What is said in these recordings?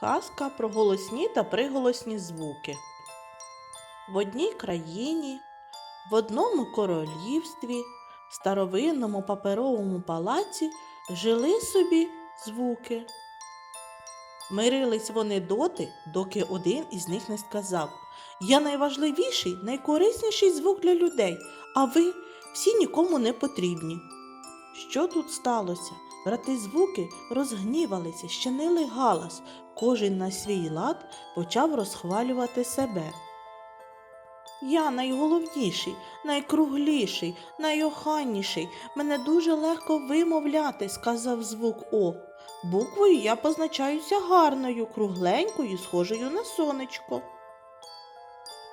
Казка про голосні та приголосні звуки. В одній країні, в одному королівстві, в старовинному паперовому палаці жили собі звуки. Мирились вони доти, доки один із них не сказав Я найважливіший, найкорисніший звук для людей, а ви всі нікому не потрібні. Що тут сталося? Брати звуки розгнівалися, щинили галас, кожен на свій лад почав розхвалювати себе. Я найголовніший, найкругліший, найоханніший. Мене дуже легко вимовляти, сказав звук О. Буквою я позначаюся гарною, кругленькою, схожою на сонечко.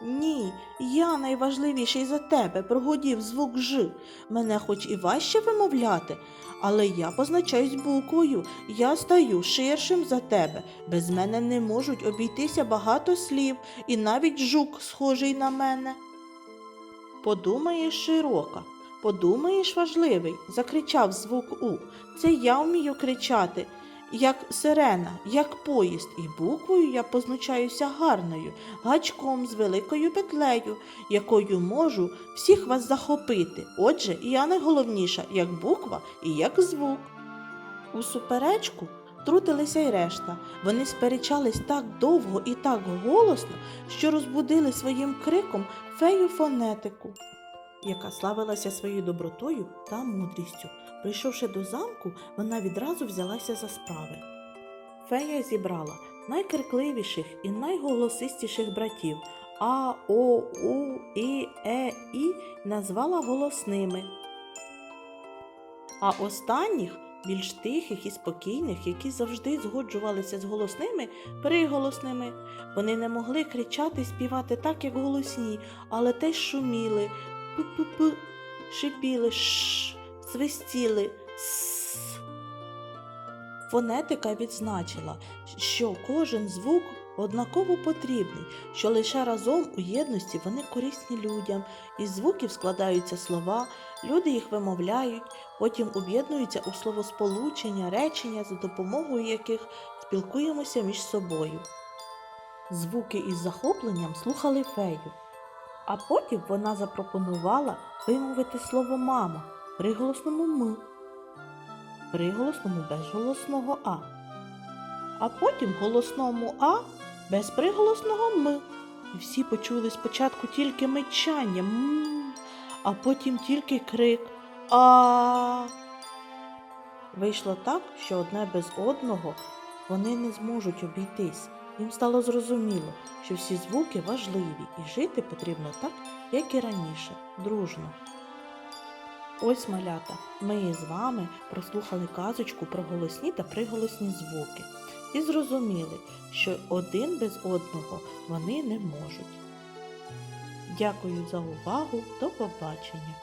Ні, я найважливіший за тебе, прогудів звук Ж. Мене хоч і важче вимовляти, але я позначаюсь буквою, я стаю ширшим за тебе. Без мене не можуть обійтися багато слів, і навіть жук схожий на мене. Подумаєш широка, подумаєш важливий, закричав звук У. Це я вмію кричати, як сирена, як поїзд, і буквою я позначаюся гарною, гачком з великою петлею, якою можу всіх вас захопити. Отже, я найголовніша як буква і як звук. У суперечку трутилися й решта. Вони сперечались так довго і так голосно, що розбудили своїм криком фею фонетику, яка славилася своєю добротою та мудрістю. Прийшовши до замку, вона відразу взялася за справи. Фея зібрала найкрикливіших і найголосистіших братів А, О, У, І, Е, І назвала голосними. А останніх, більш тихих і спокійних, які завжди згоджувалися з голосними, приголосними. Вони не могли кричати і співати так, як голосні, але теж шуміли, п-п-п, шипіли, ш, свистіли, с. Фонетика відзначила, що кожен звук однаково потрібний, що лише разом у єдності вони корисні людям. Із звуків складаються слова, люди їх вимовляють, потім об'єднуються у словосполучення, речення, за допомогою яких спілкуємося між собою. Звуки із захопленням слухали фею, а потім вона запропонувала вимовити слово мама приголосному м, приголосному безголосного а, а потім голосному а без приголосного м. І всі почули спочатку тільки мечання м, а потім тільки крик а. Вийшло так, що одне без одного вони не зможуть обійтись. Їм стало зрозуміло, що всі звуки важливі і жити потрібно так, як і раніше, дружно. Ось малята, ми з вами прослухали казочку про голосні та приголосні звуки і зрозуміли, що один без одного вони не можуть. Дякую за увагу, до побачення!